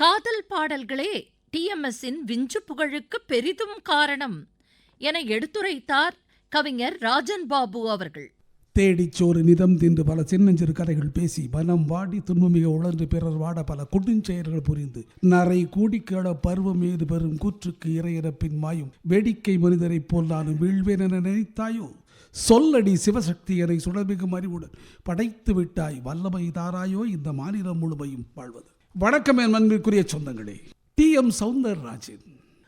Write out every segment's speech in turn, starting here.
காதல் பாடல்களே டிஎம்எஸ்ஸின் விஞ்சு புகழுக்கு பெரிதும் காரணம் என எடுத்துரைத்தார் கவிஞர் ராஜன் பாபு அவர்கள். தேடிச் சோறு நிதம் தின்று பல சின்னஞ்சிறு கதைகள் பேசி மனம் வாடி துன்பமிக உழன்று பிறர் வாட பல கொடுஞ்செயல்கள் புரிந்து நரை கூடிக்கேட பருவம் ஏது பெறும் கூற்றுக்கு இறையிறப்பின் மாயும் வேடிக்கை மனிதரைப் போல் நானும் வீழ்வேன் என நினைத்தாயோ? சொல்லடி சிவசக்தி என சுடமிகும் அறிவுடன் படைத்து விட்டாய் வல்லமை தாராயோ இந்த மாநிலம் முழுமையும் வாழ்வது. வணக்கம் என் அன்பிற்குரிய சொந்தங்களே. டி. எம். சவுந்தரராஜன்.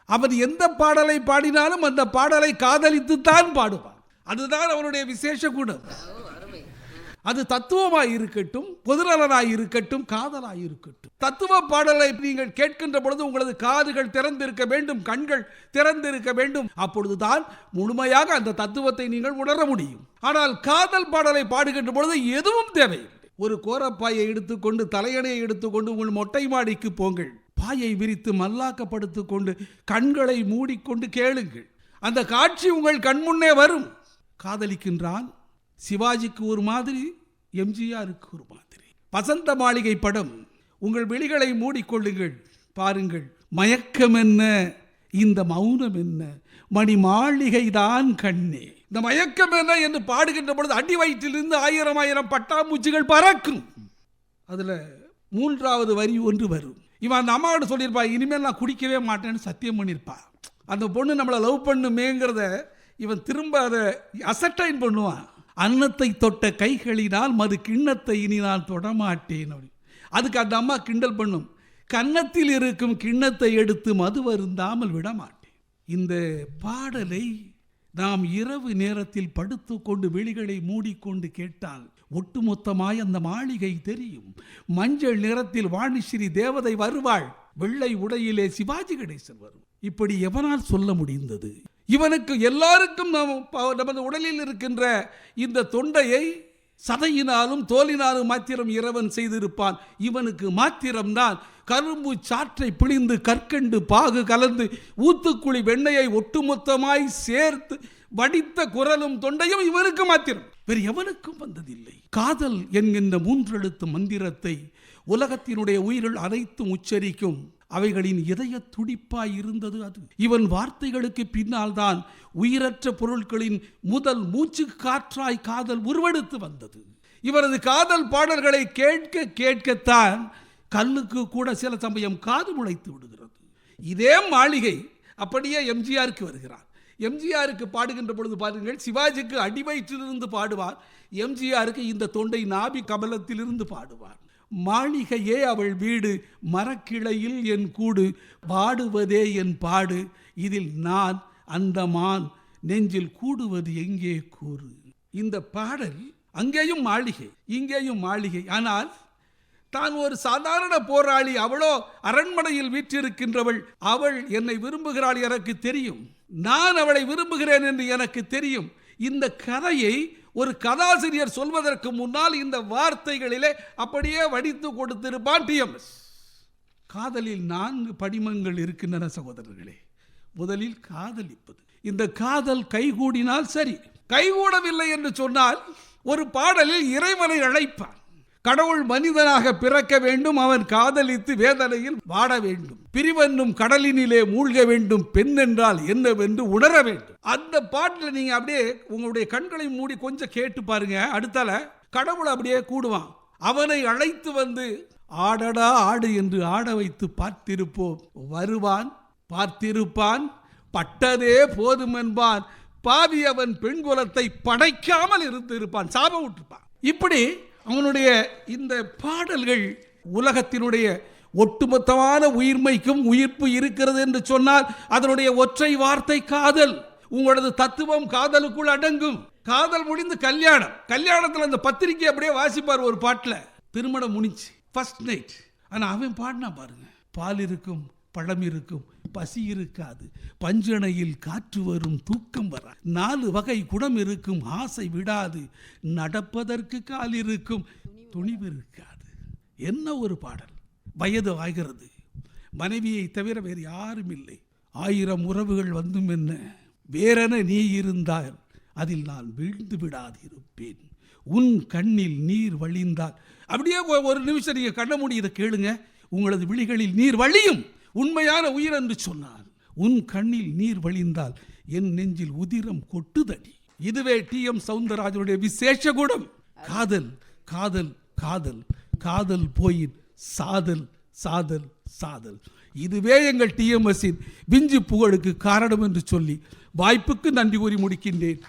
அவர் எந்த பாடலை பாடினாலும் அந்த பாடலை காதலித்துத்தான் பாடுவார். அதுதான் அவருடைய விசேஷ குணம். அது தத்துவமாய் இருக்கட்டும் பொதுநலனாய் இருக்கட்டும் காதலாய் இருக்கட்டும். தத்துவ பாடலை நீங்கள் கேட்கின்ற பொழுது உங்களது காதுகள் திறந்திருக்க வேண்டும் கண்கள் திறந்திருக்க வேண்டும். அப்பொழுதுதான் முழுமையாக அந்த தத்துவத்தை நீங்கள் உணர முடியும். ஆனால் காதல் பாடலை பாடுகின்ற பொழுது எதுவும் தேவையில்லை. ஒரு கோரப்பாயை எடுத்துக்கொண்டு தலையணையை எடுத்துக்கொண்டு உங்கள் மொட்டை மாடிக்கு போங்கள். பாயை விரித்து மல்லாக்கப்படுத்து கொண்டு கண்களை மூடிக்கொண்டு கேளுங்கள். அந்த காட்சி உங்கள் கண்முன்னே வரும். காதலிக்கின்றான். சிவாஜிக்கு ஒரு மாதிரி எம்ஜிஆருக்கு ஒரு மாதிரி. வசந்த மாளிகை படம். உங்கள் விழிகளை மூடிக்கொள்ளுங்கள். பாருங்கள் மயக்கம் என்ன? இந்த மௌனம் என்ன? மணி மாளிகைதான் கண்ணே. இந்த மயக்கம் என்ன என்று பாடுகின்ற பொழுது அடி வயிற்றிலிருந்து ஆயிரம் ஆயிரம் பட்டாம்பூச்சிகள் பறக்கும். அதில் மூன்றாவது வரி ஒன்று வரும். இவன் அந்த அம்மாவோட சொல்லியிருப்பா இனிமேல் நான் குடிக்கவே மாட்டேன்னு சத்தியம் பண்ணியிருப்பா. அந்த பொண்ணு நம்மளை லவ் பண்ணுமேங்கிறத இவன் திரும்ப அதை அசட்டைன் பண்ணுவான். அன்னத்தை தொட்ட கைகளினால் மது கிண்ணத்தை இனி நான் தொடமாட்டேன் அப்படி. அதுக்கு அந்த அம்மா கிண்டல் பண்ணும். கன்னத்தில் இருக்கும் கிண்ணத்தை எடுத்து மது வருந்தாமல் விடமாட்டேன். இந்த பாடலை நாம் இரவு நேரத்தில் படுத்துக்கொண்டு விழிகளை மூடிக்கொண்டு கேட்டால் ஒட்டுமொத்தமாய் அந்த மாளிகை தெரியும். மஞ்சள் நிறத்தில் வாணிஸ்ரீ தேவதை வருவாள். வெள்ளை உடையிலே சிவாஜி கணேசன் வரும். இப்படி எவனால் சொல்ல முடிந்தது? இவனுக்கு எல்லாருக்கும் நாம் நமது உடலில் இருக்கின்ற இந்த தொண்டையை சதையினாலும் தோலினாலும் மாத்திரம் இறைவன் செய்திருப்பான். இவனுக்கு மாத்திரம்தான் கரும்பு சாற்றை பிழிந்து கற்கண்டு பாகு கலந்து ஊத்துக்குழி வெண்ணையை ஒட்டுமொத்தமாய் சேர்த்து வடித்த குரலும் தொண்டையும் இவனுக்கு மாத்திரம். வேறு எவனுக்கும் வந்ததில்லை. காதல் என்கின்ற மூன்றெழுத்து மந்திரத்தை உலகத்தினுடைய உயிர்கள் அனைத்தும் உச்சரிக்கும். அவைகளின் இதய துடிப்பாய் இருந்தது அது. இவன் வார்த்தைகளுக்கு பின்னால் தான் உயிரற்ற பொருட்களின் முதல் மூச்சு காற்றாய் காதல் உருவெடுத்து வந்தது. இவரது காதல் பாடல்களை கேட்க கேட்கத்தான் கல்லுக்கு கூட சில சமயம் காது முளைத்து விடுகிறது. இதே மாளிகை அப்படியே எம்ஜிஆருக்கு வருகிறார். எம்ஜிஆருக்கு பாடுகின்ற பொழுது பாருங்கள் சிவாஜிக்கு அடிவயிற்றிலிருந்து பாடுவார். எம்ஜிஆருக்கு இந்த தொண்டை நாபி கமலத்திலிருந்து பாடுவார். மாளிகையே அவள் வீடு மரக்கிளையில் என் கூடு பாடுவதே என் பாடு. இதில் நான் அந்த மான் நெஞ்சில் கூடுவது எங்கே கூறு? இந்த பாடல் அங்கேயும் மாளிகை இங்கேயும் மாளிகை. ஆனால் தான் ஒரு சாதாரண போராளி அவளோ அரண்மனையில் வீற்றிருக்கின்றவள் அவள் என்னை விரும்புகிறாள் எனக்கு தெரியும். நான் அவளை விரும்புகிறேன் என்று எனக்கு தெரியும். இந்த கதையை ஒரு கதாசிரியர் சொல்வதற்கு முன்னால் இந்த வார்த்தைகளிலே அப்படியே வடித்து கொடுத்திருப்பான் டிஎம்எஸ் காதலில் நான்கு படிமங்கள் இருக்கின்றன சகோதரர்களே. முதலில் காதலிப்பது. இந்த காதல் கைகூடினால் சரி. கைகூடவில்லை என்று சொன்னால் ஒரு பாடலில் இறைவனை அழைப்பான் கடவுள் மனிதனாக பிறக்க வேண்டும் அவன் காதலித்து வேதனையில் வாட வேண்டும். பிரிவென்னும் கடலினிலே மூழ்க வேண்டும் பெண் என்றால் என்னவென்று உணர வேண்டும். அந்த பாட்டில் நீங்க அப்படியே உங்களுடைய கண்களை மூடி கொஞ்சம் கேட்டு பாருங்க. அடுத்தால கடவுள் அப்படியே கூடுவான். அவனை அழைத்து வந்து ஆடடா ஆடு என்று ஆட வைத்து பார்த்திருப்போம். வருவான் பார்த்திருப்பான் பட்டதே போதும் என்பான். பாவி அவன் பெண் குலத்தை படைக்காமல் இருந்து இருப்பான் சாபம் விட்டுருப்பான். இப்படி அவனுடைய இந்த பாடல்கள் உலகத்தினுடைய ஒட்டுமொத்தமான உயிர்மைக்கும் உயிர்ப்பு இருக்கிறது என்று சொன்னால் அதனுடைய ஒற்றை வார்த்தை காதல். உங்களது தத்துவம் காதலுக்குள் அடங்கும். காதல் முடிந்து கல்யாணம். கல்யாணத்தில் அந்த பத்திரிக்கை அப்படியே வாசிப்பார் ஒரு பாட்டில். திருமணம் முடிஞ்சு ஃபர்ஸ்ட் நைட் ஆனால் அவன் பாடினா பாருங்க. பால் இருக்கும் பழம் இருக்கும் பசி இருக்காது பஞ்சணையில் காற்று வரும் தூக்கம் வர நாலு வகை குணம் இருக்கும் ஆசை விடாது நடப்பதற்கு கால் இருக்கும் துணிவு இருக்காது. என்ன ஒரு பாடல்? வயது ஆகிறது. மனைவியை தவிர வேறு யாரும் இல்லை. ஆயிரம் உறவுகள் வந்தும் என்ன? வேறென நீ இருந்தால் அதில் நான் வீழ்ந்து விடாதிருப்பேன். உன் கண்ணில் நீர் வழிந்தால். அப்படியே ஒரு நிமிஷம் நீங்கள் கண்ண மூடி இதை கேளுங்க. உங்களது விழிகளில் நீர் வழியும். உண்மையான உயிர் என்று சொன்னார் உன் கண்ணில் நீர் வழிந்தால் என் நெஞ்சில் உதிரம் கொட்டுதடி. இதுவே டி எம் சவுந்தரராஜனுடைய விசேஷ குணம். காதல் காதல் காதல் காதல் போயின் சாதல் சாதல் சாதல். இதுவே எங்கள் டிஎம்எஸ்ஸின் விஞ்சு புகழுக்கு காரணம் என்று சொல்லி வாய்ப்புக்கு நன்றி கூறி முடிக்கின்றேன்.